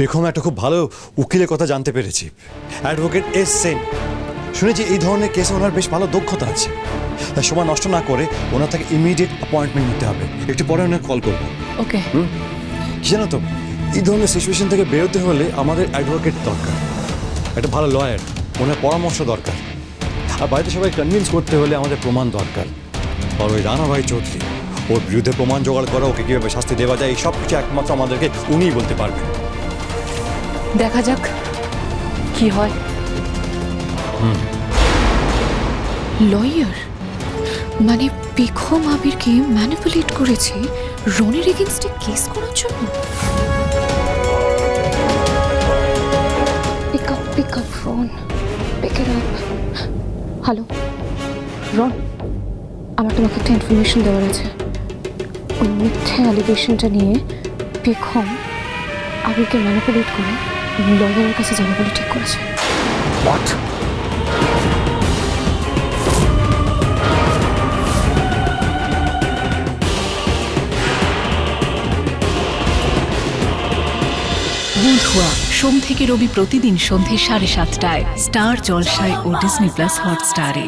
বেগম একটা খুব ভালো উকিলের কথা জানতে পেরেছি। Advocate S Sen. শুনেছি এই ধরনের কেসে ওনার বেশ ভালো দক্ষতা আছে। তাই সময় নষ্ট না করে ওনার থেকে ইমিডিয়েট অ্যাপয়েন্টমেন্ট নিতে হবে। একটু পরে ওনাকে কল করব। ওকে। কি জানো তো এই ধরনের সিচুয়েশন থেকে বেরোতে হলে আমাদের অ্যাডভোকেট দরকার। একটা ভালো লয়ার ওনার পরামর্শ দরকার। আর বাড়িতে সবাই কনভিন্স করতে হলে আমাদের প্রমাণ দরকার। আর ওই রানা ভাই চৌধুরী ওর বিরুদ্ধে প্রমাণ জোগাড় করা ওকে কীভাবে শাস্তি দেওয়া যায় এই সব কিছু একমাত্র আমাদেরকে উনিই বলতে পারবেন। দেখা যাক কি হয়। লয়ার মানে বেগম আবিরকে ম্যানিপুলেট করেছে রনির এগেনস্টে কেস করার জন্য? Pick up pick up pick hello Ron আমার তোমাকে একটা ইনফরমেশন দেওয়ার আছে। ওই মিথ্যে অ্যালিগেশনটা নিয়ে বেগম আবিরকে ম্যানিপুলেট করে লয়ারের কাছে যাবে বলে ঠিক করেছে। বুধুয়া সোম থেকে রবি প্রতিদিন সন্ধে সাড়ে সাতটায় স্টার জলসায় ও ডিসনি প্লাস হটস্টারে।